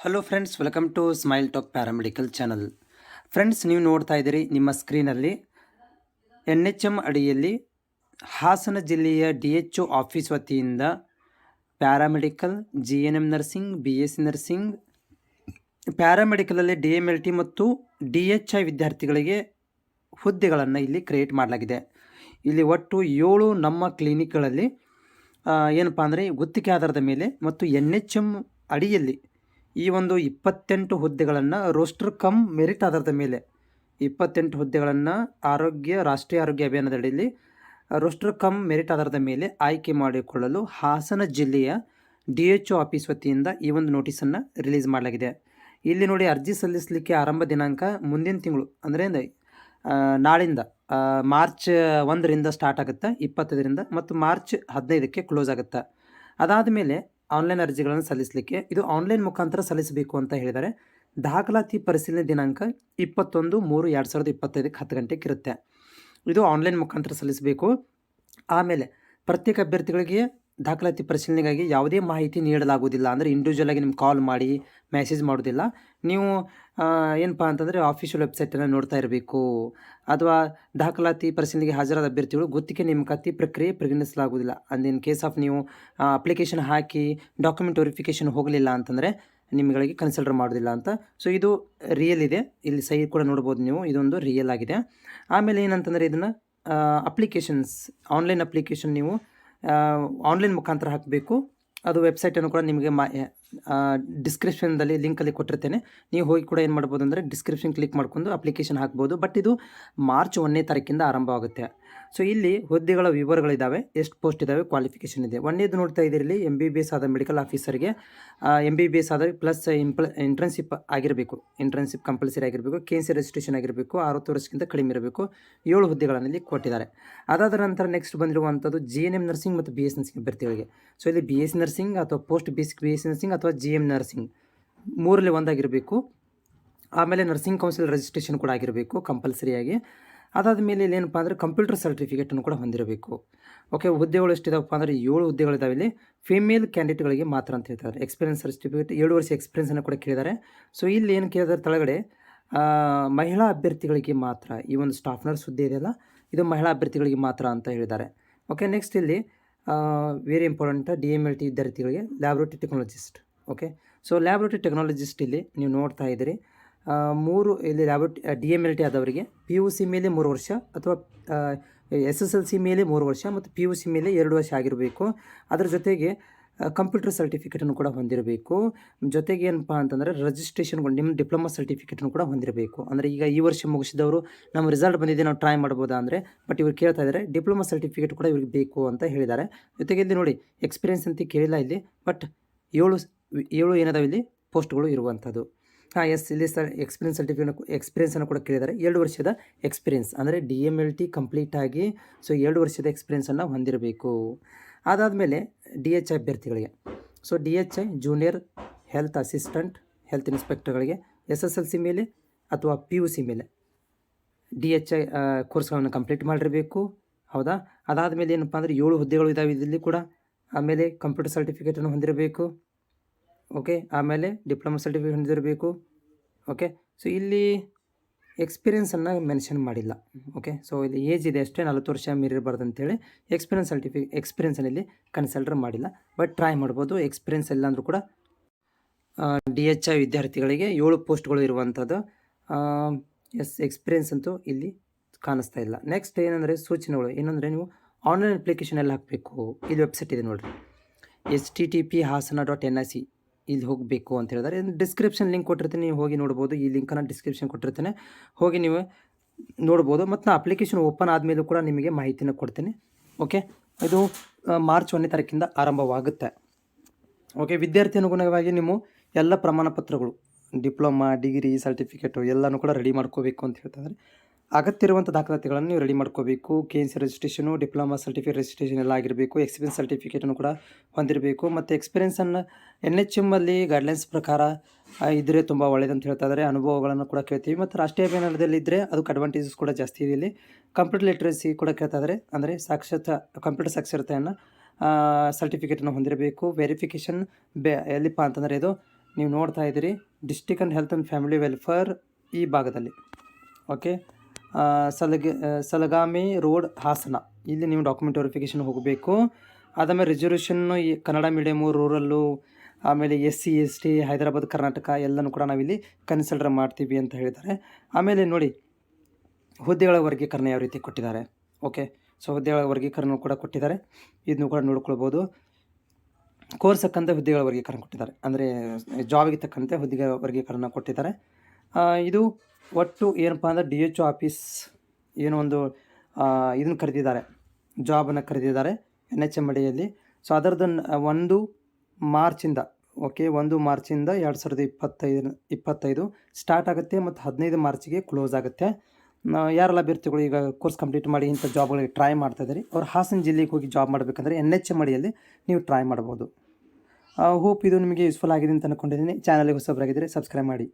Hello friends welcome to smile talk paramedical channel friends ನೀವು ನೋಡ್ತಾ ಇದ್ದೀರಿ ನಿಮ್ಮ ಸ್ಕ್ರೀನಲ್ಲಿ ಎನ್ ಎಚ್ ಎಂ ಅಡಿಯಲ್ಲಿ ಹಾಸನ ಜಿಲ್ಲೆಯ ಡಿ ಎಚ್ ಒ ಆಫೀಸ್ ವತಿಯಿಂದ paramedical G N M nursing B S C nursing ಪ್ಯಾರಾಮೆಡಿಕಲಲ್ಲಿ D M L T ಮತ್ತು D H I ವಿದ್ಯಾರ್ಥಿಗಳಿಗೆ ಹುದ್ದೆಗಳನ್ನು ಇಲ್ಲಿ ಕ್ರಿಯೇಟ್ ಮಾಡಲಾಗಿದೆ. ಇಲ್ಲಿ ಒಟ್ಟು ಏಳು ನಮ್ಮ ಕ್ಲಿನಿಕ್ಗಳಲ್ಲಿ ಏನಪ್ಪ ಅಂದರೆ ಗುತ್ತಿಗೆ ಆಧಾರದ ಮೇಲೆ ಮತ್ತು ಎನ್ ಎಚ್ ಎಂ ಅಡಿಯಲ್ಲಿ ಈ ಒಂದು ಇಪ್ಪತ್ತೆಂಟು ಹುದ್ದೆಗಳನ್ನು ರೋಸ್ಟರ್ ಕಮ್ ಮೆರಿಟ್ ಆಧಾರದ ಮೇಲೆ ಇಪ್ಪತ್ತೆಂಟು ಹುದ್ದೆಗಳನ್ನು ಆರೋಗ್ಯ, ರಾಷ್ಟ್ರೀಯ ಆರೋಗ್ಯ ಅಭಿಯಾನದಡಿಯಲ್ಲಿ ರೋಸ್ಟರ್ ಕಮ್ ಮೆರಿಟ್ ಆಧಾರದ ಮೇಲೆ ಆಯ್ಕೆ ಮಾಡಿಕೊಳ್ಳಲು ಹಾಸನ ಜಿಲ್ಲೆಯ ಡಿ ಎಚ್ ಒ ಆಫೀಸ್ ವತಿಯಿಂದ ಈ ಒಂದು ನೋಟಿಸನ್ನು ರಿಲೀಸ್ ಮಾಡಲಾಗಿದೆ. ಇಲ್ಲಿ ನೋಡಿ ಅರ್ಜಿ ಸಲ್ಲಿಸಲಿಕ್ಕೆ ಆರಂಭ ದಿನಾಂಕ ಮುಂದಿನ ತಿಂಗಳು, ಅಂದರೆ ನಾಳಿಂದ ಮಾರ್ಚ್ ಒಂದರಿಂದ ಸ್ಟಾರ್ಟ್ ಆಗುತ್ತೆ, ಇಪ್ಪತ್ತೈದರಿಂದ, ಮತ್ತು ಮಾರ್ಚ್ ಹದಿನೈದಕ್ಕೆ ಕ್ಲೋಸ್ ಆಗುತ್ತೆ. ಅದಾದ ಮೇಲೆ ಆನ್ಲೈನ್ ಅರ್ಜಿಗಳನ್ನು ಸಲ್ಲಿಸಲಿಕ್ಕೆ. ಇದು ಆನ್ಲೈನ್ ಮುಖಾಂತರ ಸಲ್ಲಿಸಬೇಕು ಅಂತ ಹೇಳಿದ್ದಾರೆ. ದಾಖಲಾತಿ ಪರಿಶೀಲನೆ ದಿನಾಂಕ ಇಪ್ಪತ್ತೊಂದು ಮೂರು ಎರಡು ಸಾವಿರದ ಇಪ್ಪತ್ತೈದಕ್ಕೆ ಹತ್ತು ಗಂಟೆಗೆ ಇರುತ್ತೆ. ಇದು ಆನ್ಲೈನ್ ಮುಖಾಂತರ ಸಲ್ಲಿಸಬೇಕು. ಆಮೇಲೆ ಪ್ರತ್ಯೇಕ ಅಭ್ಯರ್ಥಿಗಳಿಗೆ ದಾಖಲಾತಿ ಪರಿಶೀಲನೆಗಾಗಿ ಯಾವುದೇ ಮಾಹಿತಿ ನೀಡಲಾಗುವುದಿಲ್ಲ. ಅಂದರೆ ಇಂಡಿವಿಜುವಲ್ ಆಗಿ ನಿಮ್ಗೆ ಕಾಲ್ ಮಾಡಿ ಮೆಸೇಜ್ ಮಾಡೋದಿಲ್ಲ ನೀವು ಏನಪ್ಪ ಅಂತಂದರೆ ಆಫಿಷಿಯಲ್ ವೆಬ್ಸೈಟನ್ನು ನೋಡ್ತಾ ಇರಬೇಕು. ಅಥವಾ ದಾಖಲಾತಿ ಪರಿಶೀಲನೆಗೆ ಹಾಜರಾದ ಅಭ್ಯರ್ಥಿಗಳು ಗುತ್ತಿಗೆ ನೇಮಕಾತಿ ಪ್ರಕ್ರಿಯೆ ಪರಿಗಣಿಸಲಾಗುವುದಿಲ್ಲ. ಅಂದ್ ಇನ್ ಕೇಸ್ ಆಫ್ ನೀವು ಅಪ್ಲಿಕೇಶನ್ ಹಾಕಿ ಡಾಕ್ಯುಮೆಂಟ್ ವೆರಿಫಿಕೇಶನ್ ಹೋಗಲಿಲ್ಲ ಅಂತಂದರೆ ನಿಮ್ಗಳಿಗೆ ಕನ್ಸಿಡರ್ ಮಾಡೋದಿಲ್ಲ ಅಂತ. ಸೊ ಇದು ರಿಯಲ್ ಇದೆ. ಇಲ್ಲಿ ಸೈ ಕೂಡ ನೋಡ್ಬೋದು ನೀವು. ಇದೊಂದು ರಿಯಲ್ ಆಗಿದೆ. ಆಮೇಲೆ ಏನಂತಂದರೆ ಇದನ್ನು ಅಪ್ಲಿಕೇಶನ್ಸ್ ಆನ್ಲೈನ್ ಅಪ್ಲಿಕೇಶನ್ ನೀವು ಆನ್ಲೈನ್ ಮುಖಾಂತರ ಹಾಕಬೇಕು. ಅದು ವೆಬ್ಸೈಟನ್ನು ಕೂಡ ನಿಮಗೆ ಮಾ ಡಿಸ್ಕ್ರಿಪ್ಷನ್ದಲ್ಲಿ ಲಿಂಕಲ್ಲಿ ಕೊಟ್ಟಿರ್ತೇನೆ. ನೀವು ಹೋಗಿ ಕೂಡ ಏನು ಮಾಡ್ಬೋದು ಅಂದರೆ ಡಿಸ್ಕ್ರಿಪ್ಷನ್ ಕ್ಲಿಕ್ ಮಾಡ್ಕೊಂಡು ಅಪ್ಲಿಕೇಶನ್ ಹಾಕ್ಬೋದು. ಬಟ್ ಇದು ಮಾರ್ಚ್ ಒಂದನೇ ತಾರೀಕಿಂದ ಆರಂಭವಾಗುತ್ತೆ. ಸೊ ಇಲ್ಲಿ ಹುದ್ದೆಗಳ ವಿವರಗಳಿದ್ದಾವೆ ಎಷ್ಟು ಪೋಸ್ಟ್ ಇದ್ದಾವೆ ಕ್ವಾಲಿಫಿಕೇಷನ್ ಇದೆ. ಒಂದೇದು ನೋಡ್ತಾ ಇದ್ದೀರಿ ಎಂ ಬಿ ಬಿ ಎಸ್ ಆದ ಮೆಡಿಕಲ್ ಆಫೀಸರ್ಗೆ ಎಂ ಬಿ ಬಿ ಎಸ್ ಆದ ಪ್ಲಸ್ ಇಂಪ್ಲ ಎಂಟ್ರೆನ್ಸಿಪ್ ಆಗಿರಬೇಕು. ಎಂಟ್ರೆನ್ಸಿಪ್ ಕಂಪಲ್ಸರಿ ಆಗಿರಬೇಕು ಕೆ ಸಿ ರಿಜಿಸ್ಟ್ರೇಷನ್ ಆಗಿರಬೇಕು, ಅರವತ್ತು ವರ್ಷಕ್ಕಿಂತ ಕಡಿಮೆ ಇರಬೇಕು. ಏಳು ಹುದ್ದೆಗಳನ್ನು ಇಲ್ಲಿ ಕೊಟ್ಟಿದ್ದಾರೆ. ಅದಾದ ನಂತರ ನೆಕ್ಸ್ಟ್ ಬಂದಿರುವಂಥದ್ದು ಜಿ ಎನ್ ಎಂ ನರ್ಸಿಂಗ್ ಮತ್ತು ಬಿ ಎಸ್ ನರ್ಸಿಂಗ್ ಅಭ್ಯರ್ಥಿಗಳಿಗೆ. ಸೊ ಇಲ್ಲಿ ಬಿ ಎಸ್ ನರ್ಸಿಂಗ್ ಅಥವಾ post basic B S nursing ಅಥವಾ ಜಿ ಎಂ ನರ್ಸಿಂಗ್ ಮೂರಲ್ಲಿ ಒಂದಾಗಿರಬೇಕು. ಆಮೇಲೆ ನರ್ಸಿಂಗ್ ಕೌನ್ಸಿಲ್ ರಿಜಿಸ್ಟ್ರೇಷನ್ ಕೂಡ ಆಗಿರಬೇಕು ಕಂಪಲ್ಸರಿಯಾಗಿ ಅದಾದ ಮೇಲೆ ಇಲ್ಲಿ ಏನಪ್ಪ ಅಂದರೆ ಕಂಪ್ಯೂಟರ್ ಸರ್ಟಿಫಿಕೇಟನ್ನು ಕೂಡ ಹೊಂದಿರಬೇಕು. ಓಕೆ ಹುದ್ದೆಗಳು ಎಷ್ಟಿದಾವಪ್ಪ ಅಂದರೆ ಏಳು ಹುದ್ದೆಗಳಿದಾವೆ ಇಲ್ಲಿ. ಫಿಮೇಲ್ ಕ್ಯಾಂಡಿಡೇಟ್ಗಳಿಗೆ ಮಾತ್ರ ಅಂತ ಹೇಳ್ತಾರೆ. ಎಕ್ಸ್ಪೀರಿಯನ್ಸ್ ಸರ್ಟಿಫಿಕೇಟ್ ಏಳು ವರ್ಷ ಎಕ್ಸ್ಪೀರಿಯನ್ಸನ್ನು ಕೂಡ ಕೇಳಿದ್ದಾರೆ. ಸೊ ಇಲ್ಲಿ ಏನು ಕೇಳಿದ್ರೆ ತಳಗಡೆ ಮಹಿಳಾ ಅಭ್ಯರ್ಥಿಗಳಿಗೆ ಮಾತ್ರ, ಈ ಒಂದು ಸ್ಟಾಫ್ ನರ್ಸ್ ಹುದ್ದೆ ಇದೆಯಲ್ಲ ಇದು ಮಹಿಳಾ ಅಭ್ಯರ್ಥಿಗಳಿಗೆ ಮಾತ್ರ ಅಂತ ಹೇಳಿದ್ದಾರೆ. ಓಕೆ ನೆಕ್ಸ್ಟ್ ಇಲ್ಲಿ very important D M L T ವಿದ್ಯಾರ್ಥಿಗಳಿಗೆ laboratory technologist okay so laboratory technologist ಇಲ್ಲಿ ನೀವು ನೋಡ್ತಾ ಇದ್ದೀರಿ. ಮೂರು ಇಲ್ಲಿ lab D M L T ಆದವರಿಗೆ, P U C ಮೇಲೆ ಮೂರು ವರ್ಷ ಅಥವಾ ಎಸ್ ಎಸ್ ಎಲ್ ಸಿ ಮೇಲೆ ಮೂರು ವರ್ಷ ಮತ್ತು ಪಿ ಯು ಸಿ ಮೇಲೆ ಎರಡು ವರ್ಷ ಆಗಿರಬೇಕು. ಅದರ ಜೊತೆಗೆ ಕಂಪ್ಯೂಟರ್ ಸರ್ಟಿಫಿಕೇಟನ್ನು ಕೂಡ ಹೊಂದಿರಬೇಕು. ಜೊತೆಗೆ ಏನಪ್ಪ ಅಂತಂದರೆ ರಿಜಿಸ್ಟ್ರೇಷನ್ಗಳು ನಿಮ್ಮ ಡಿಪ್ಲೊಮಾ ಸರ್ಟಿಫಿಕೇಟನ್ನು ಕೂಡ ಹೊಂದಿರಬೇಕು. ಅಂದರೆ ಈಗ ಈ ವರ್ಷ ಮುಗಿಸಿದವರು ನಮ್ಮ ರಿಸಲ್ಟ್ ಬಂದಿದೆ, ನಾವು ಟ್ರೈ ಮಾಡ್ಬೋದಾ ಅಂದರೆ ಬಟ್ ಇವ್ರು ಕೇಳ್ತಾ ಇದ್ದಾರೆ ಡಿಪ್ಲೊಮಾ ಸರ್ಟಿಫಿಕೇಟ್ ಕೂಡ ಇವ್ರಿಗೆ ಬೇಕು ಅಂತ ಹೇಳಿದ್ದಾರೆ. ಜೊತೆಗೆ ಇಲ್ಲಿ ನೋಡಿ ಎಕ್ಸ್ಪೀರಿಯನ್ಸ್ ಅಂತ ಕೇಳಿಲ್ಲ ಇಲ್ಲಿ ಬಟ್ ಏಳು ಏಳು ಏನದಾವೆ ಇಲ್ಲಿ ಪೋಸ್ಟ್ಗಳು ಇರುವಂಥದ್ದು ಹಾಂ ಎಸ್ ಇಲ್ಲಿ ಸರ್ ಎಕ್ಸ್ಪೀರಿಯನ್ಸ್ ಸರ್ಟಿಫಿಕೇಟ್ ಎಕ್ಸ್ಪೀರಿಯನ್ಸನ್ನು ಕೂಡ ಕೇಳಿದ್ದಾರೆ. ಎರಡು ವರ್ಷದ ಎಕ್ಸ್ಪೀರಿಯನ್ಸ್ ಅಂದರೆ D M L T complete ಆಗಿ ಸೊ ಎರಡು ವರ್ಷದ ಎಕ್ಸ್ಪೀರಿಯನ್ಸನ್ನು ಹೊಂದಿರಬೇಕು. ಅದಾದಮೇಲೆ ಡಿ ಎಚ್ ಐ ಅಭ್ಯರ್ಥಿಗಳಿಗೆ. So D H I junior health assistant health ಇನ್ಸ್ಪೆಕ್ಟರ್ಗಳಿಗೆ S S L C ಮೇಲೆ ಅಥವಾ ಪಿ ಯು ಸಿ ಮೇಲೆ ಡಿ ಎಚ್ ಐ ಕೋರ್ಸ್ಗಳನ್ನು ಕಂಪ್ಲೀಟ್ ಮಾಡಿರಬೇಕು. ಹೌದಾ? ಅದಾದಮೇಲೆ ಏನಪ್ಪ ಅಂದರೆ ಏಳು ಹುದ್ದೆಗಳು ಇದ್ದಾವೆ ಇಲ್ಲಿ ಕೂಡ, ಆಮೇಲೆ ಕಂಪ್ಯೂಟರ್ ಸರ್ಟಿಫಿಕೇಟನ್ನು ಹೊಂದಿರಬೇಕು. ಓಕೆ? ಆಮೇಲೆ ಡಿಪ್ಲೊಮಾ ಸರ್ಟಿಫಿಕೇಟ್ ಹೊಂದಿರಬೇಕು ಓಕೆ? ಸೊ ಇಲ್ಲಿ ಎಕ್ಸ್ಪೀರಿಯನ್ಸನ್ನು ಮೆನ್ಷನ್ ಮಾಡಿಲ್ಲ. ಓಕೆ? ಸೊ ಇಲ್ಲಿ ಏಜ್ ಇದೆ ಅಷ್ಟೇ, ನಲ್ವತ್ತು ವರ್ಷ ಮೀರಿರಬಾರ್ದು ಅಂತೇಳಿ ಎಕ್ಸ್ಪೀರಿಯನ್ಸ್ ಸರ್ಟಿಫಿ ಎಕ್ಸ್ಪೀರಿಯನ್ಸನ್ನು ಇಲ್ಲಿ ಕನ್ಸಲ್ಟರ್ ಮಾಡಿಲ್ಲ. ಬಟ್ ಟ್ರೈ ಮಾಡ್ಬೋದು ಎಕ್ಸ್ಪೀರಿಯನ್ಸ್ ಇಲ್ಲ ಕೂಡ ಡಿ ಎಚ್ ಐ ವಿದ್ಯಾರ್ಥಿಗಳಿಗೆ ಏಳು ಪೋಸ್ಟ್ಗಳು ಇರುವಂಥದ್ದು ಎಸ್ ಎಕ್ಸ್ಪೀರಿಯನ್ಸ್ ಅಂತೂ ಇಲ್ಲಿ ಕಾಣಿಸ್ತಾ ಇಲ್ಲ. ನೆಕ್ಸ್ಟ್ ಏನಂದರೆ ಸೂಚನೆಗಳು. ಏನಂದರೆ ನೀವು ಆನ್ಲೈನ್ ಅಪ್ಲಿಕೇಶನ್ ಎಲ್ಲ ಹಾಕಬೇಕು. ಇದು ವೆಬ್ಸೈಟ್ ಇದೆ ನೋಡಿರಿ. H T T P Hassan dot N I C ಇಲ್ಲಿ ಹೋಗಬೇಕು ಅಂತ ಹೇಳಿದ್ದಾರೆ. ಡಿಸ್ಕ್ರಿಪ್ಷನ್ ಲಿಂಕ್ ಕೊಟ್ಟಿರ್ತೀನಿ, ನೀವು ಹೋಗಿ ನೋಡ್ಬೋದು. ಈ ಲಿಂಕನ್ನು ಡಿಸ್ಕ್ರಿಪ್ಷನ್ ಕೊಟ್ಟಿರ್ತೇನೆ. ಹೋಗಿ ನೀವು ನೋಡ್ಬೋದು. ಮತ್ತು ನಾ ಅಪ್ಲಿಕೇಶನ್ ಓಪನ್ ಆದಮೇಲೂ ಕೂಡ ನಿಮಗೆ ಮಾಹಿತಿನ ಕೊಡ್ತೀನಿ. ಓಕೆ ಇದು ಮಾರ್ಚ್ ಒಂದನೇ ತಾರೀಕಿಂದ ಆರಂಭವಾಗುತ್ತೆ. ಓಕೆ ವಿದ್ಯಾರ್ಥಿ ಅನುಗುಣವಾಗಿ ನೀವು ಎಲ್ಲ ಪ್ರಮಾಣ ಪತ್ರಗಳು ಡಿಪ್ಲೊಮಾ, ಡಿಗ್ರಿ ಸರ್ಟಿಫಿಕೇಟು ಎಲ್ಲನೂ ಕೂಡ ರೆಡಿ ಮಾಡ್ಕೋಬೇಕು ಅಂತ ಹೇಳ್ತಾರೆ ಅಗತ್ಯ ಇರುವಂಥ ದಾಖಲಾತಿಗಳನ್ನು ನೀವು ರೆಡಿ ಮಾಡ್ಕೋಬೇಕು. K N C registration diploma certificate registration ಎಲ್ಲ ಆಗಿರಬೇಕು. ಎಕ್ಸ್ಪೀರಿಯನ್ಸ್ ಸರ್ಟಿಫಿಕೇಟನ್ನು ಕೂಡ ಹೊಂದಿರಬೇಕು. ಮತ್ತು ಎಕ್ಸ್ಪೀರಿಯನ್ಸನ್ನು ಎನ್ ಎಚ್ ಎಮ್ಮಲ್ಲಿ ಗೈಡ್ಲೈನ್ಸ್ ಪ್ರಕಾರ ಇದ್ದರೆ ತುಂಬ ಒಳ್ಳೆಯದಂತ ಹೇಳ್ತಾ ಇದ್ದಾರೆ ಅನುಭವಗಳನ್ನು ಕೂಡ ಕೇಳ್ತೀವಿ. ಮತ್ತು ರಾಷ್ಟ್ರೀಯ ಅಭಿಯಾನದಲ್ಲಿ ಇದ್ದರೆ ಅದಕ್ಕೆ ಅಡ್ವಾಂಟೇಜಸ್ ಕೂಡ ಜಾಸ್ತಿ ಇದೆ ಇಲ್ಲಿ. ಕಂಪ್ಯೂಟರ್ ಲಿಟ್ರಸಿ ಕೂಡ ಕೇಳ್ತಾ ಇದ್ದಾರೆ ಅಂದರೆ ಸಾಕ್ಷರತಾ ಕಂಪ್ಯೂಟರ್ ಸಾಕ್ಷರತೆಯನ್ನು ಸರ್ಟಿಫಿಕೇಟನ್ನು ಹೊಂದಿರಬೇಕು. ವೆರಿಫಿಕೇಷನ್ ಬೆ, ಎಲ್ಲಿಪ್ಪ ಅಂತಂದರೆ ಇದು ನೀವು ನೋಡ್ತಾ ಇದ್ದೀರಿ. District and health and family welfare ಈ ಭಾಗದಲ್ಲಿ. Okay Salaga Salagami road Hassan. ಇಲ್ಲಿ ನೀವು ಡಾಕ್ಯುಮೆಂಟ್ ವೆರಿಫಿಕೇಷನ್ ಹೋಗಬೇಕು. ಅದಾದಮೇಲೆ ರಿಸರ್ವೇಷನ್ನು ಕನ್ನಡ ಮೀಡಿಯಮು ರೂರಲ್ಲು ಆಮೇಲೆ S C S T Hyderabad, Karnataka ಎಲ್ಲನೂ ಕೂಡ ನಾವಿಲ್ಲಿ ಕನ್ಸಿಡರ್ ಮಾಡ್ತೀವಿ ಅಂತ ಹೇಳಿದ್ದಾರೆ. ಆಮೇಲೆ ನೋಡಿ, ಹುದ್ದೆಗಳ ವರ್ಗೀಕರಣ ಯಾವ ರೀತಿ ಕೊಟ್ಟಿದ್ದಾರೆ. ಓಕೆ ಸೊ ಹುದ್ದೆಗಳ ವರ್ಗೀಕರಣ ಕೂಡ ಕೊಟ್ಟಿದ್ದಾರೆ. ಇದನ್ನು ಕೂಡ ನೋಡ್ಕೊಳ್ಬೋದು. ಕೋರ್ಸ್ ಹುದ್ದೆಗಳ ವರ್ಗೀಕರಣ ಕೊಟ್ಟಿದ್ದಾರೆ. ಅಂದರೆ ಜಾಬಿಗೆ ತಕ್ಕಂತೆ ಹುದ್ದೆಗಳ ವರ್ಗೀಕರಣ ಕೊಟ್ಟಿದ್ದಾರೆ. ಇದು ಒಟ್ಟು ಏನಪ್ಪ ಅಂದರೆ ಡಿ ಎಚ್ ಆಫೀಸ್ ಏನೋ ಒಂದು ಇದನ್ನು ಕರೆದಿದ್ದಾರೆ, ಜಾಬನ್ನು ಕರೆದಿದ್ದಾರೆ, ಎನ್ ಎಚ್ ಎಂ ಅಡಿಯಲ್ಲಿ. ಸೊ ಅದರದ್ದು ಒಂದು ಮಾರ್ಚಿಂದ ಓಕೆ ಒಂದು ಮಾರ್ಚಿಂದ ಎರಡು ಸಾವಿರದ ಇಪ್ಪತ್ತೈದು ಇಪ್ಪತ್ತೈದು ಸ್ಟಾರ್ಟ್ ಆಗುತ್ತೆ ಮತ್ತು ಹದಿನೈದು ಮಾರ್ಚಿಗೆ ಕ್ಲೋಸ್ ಆಗುತ್ತೆ. ಯಾರೆಲ್ಲ ಅಭ್ಯರ್ಥಿಗಳು ಈಗ ಕೋರ್ಸ್ ಕಂಪ್ಲೀಟ್ ಮಾಡಿ ಇಂಥ ಜಾಬ್ಗಳಿಗೆ ಟ್ರೈ ಮಾಡ್ತಾ ಇದ್ದೀರಿ ಅವ್ರು ಹಾಸನ ಜಿಲ್ಲೆಗೆ ಹೋಗಿ ಜಾಬ್ ಮಾಡಬೇಕಂದ್ರೆ ಎನ್ ಎಚ್ ಎಂ ಅಡಿಯಲ್ಲಿ ನೀವು ಟ್ರೈ ಮಾಡ್ಬೋದು. ಹೋಪ್ ಇದು ನಿಮಗೆ ಯೂಸ್ಫುಲ್ ಆಗಿದೆ ಅಂತ ಅಂದ್ಕೊಂಡಿದ್ದೀನಿ ಚಾನಲ್ಗೆ ಹೊಸಬರಾಗಿದ್ದರೆ ಸಬ್ಸ್ಕ್ರೈಬ್ ಮಾಡಿ.